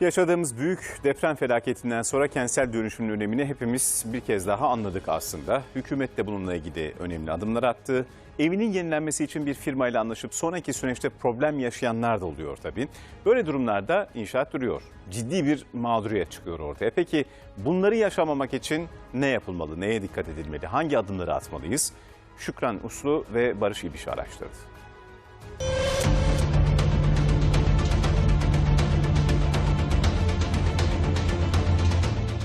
Yaşadığımız büyük deprem felaketinden sonra kentsel dönüşümün önemini hepimiz bir kez daha anladık aslında. Hükümet de bununla ilgili önemli adımlar attı. Evinin yenilenmesi için bir firmayla anlaşıp sonraki süreçte problem yaşayanlar da oluyor tabii. Böyle durumlarda inşaat duruyor. Ciddi bir mağduriyet çıkıyor ortaya. Peki bunları yaşamamak için ne yapılmalı, neye dikkat edilmeli, hangi adımları atmalıyız? Şükran Uslu ve Barış İbiş'i araştırdı.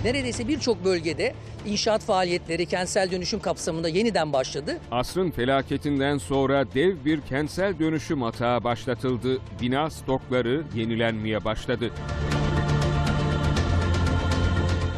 Neredeyse birçok bölgede inşaat faaliyetleri kentsel dönüşüm kapsamında yeniden başladı. Asrın felaketinden sonra dev bir kentsel dönüşüm atağı başlatıldı. Bina stokları yenilenmeye başladı.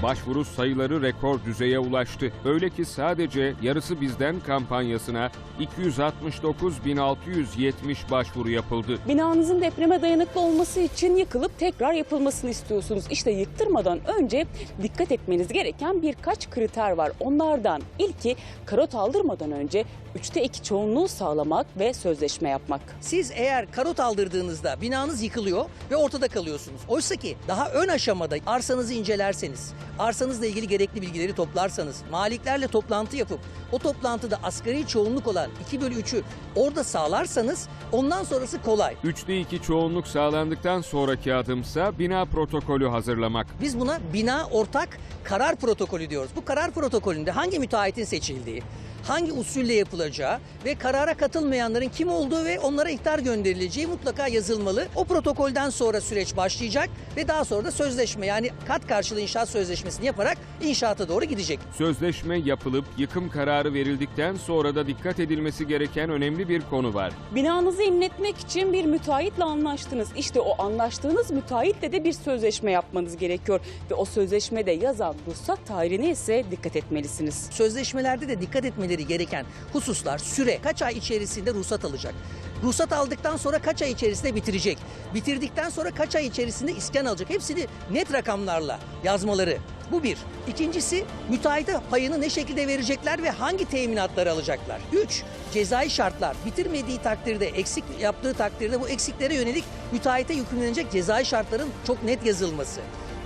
Başvuru sayıları rekor düzeye ulaştı. Öyle ki sadece yarısı bizden kampanyasına 269.670 başvuru yapıldı. Binanızın depreme dayanıklı olması için yıkılıp tekrar yapılmasını istiyorsunuz. İşte yıktırmadan önce dikkat etmeniz gereken birkaç kriter var. Onlardan ilki karot aldırmadan önce üçte iki çoğunluğu sağlamak ve sözleşme yapmak. Siz eğer karot aldırdığınızda binanız yıkılıyor ve ortada kalıyorsunuz. Oysa ki daha ön aşamada arsanızı incelerseniz, arsanızla ilgili gerekli bilgileri toplarsanız, maliklerle toplantı yapıp o toplantıda asgari çoğunluk olan 2 bölü 3'ü orada sağlarsanız ondan sonrası kolay. Üçte iki çoğunluk sağlandıktan sonraki adımsa bina protokolü hazırlamak. Biz buna bina ortak karar protokolü diyoruz. Bu karar protokolünde hangi müteahhitin seçildiği, hangi usulle yapılacağı ve karara katılmayanların kim olduğu ve onlara ihtar gönderileceği mutlaka yazılmalı. O protokolden sonra süreç başlayacak ve daha sonra da sözleşme yani kat karşılığı inşaat sözleşmesini yaparak inşaata doğru gidecek. Sözleşme yapılıp yıkım kararı verildikten sonra da dikkat edilmesi gereken önemli bir konu var. Binanızı inletmek için bir müteahhitle anlaştınız. İşte o anlaştığınız müteahhitle de bir sözleşme yapmanız gerekiyor. Ve o sözleşmede yazan ruhsat tarihine ise dikkat etmelisiniz. Sözleşmelerde de dikkat etmeleri gereken hususlar süre kaç ay içerisinde ruhsat alacak. Ruhsat aldıktan sonra kaç ay içerisinde bitirecek. Bitirdikten sonra kaç ay içerisinde iskan alacak. Hepsini net rakamlarla yazmaları. Bu bir. İkincisi müteahhite payını ne şekilde verecekler ve hangi teminatları alacaklar. Üç, cezai şartlar. Bitirmediği takdirde, eksik yaptığı takdirde bu eksiklere yönelik müteahhite yükümlenecek cezai şartların çok net yazılması.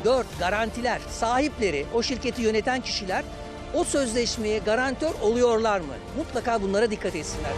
Dört, garantiler. Sahipleri, o şirketi yöneten kişiler o sözleşmeye garantör oluyorlar mı? Mutlaka bunlara dikkat etsinler.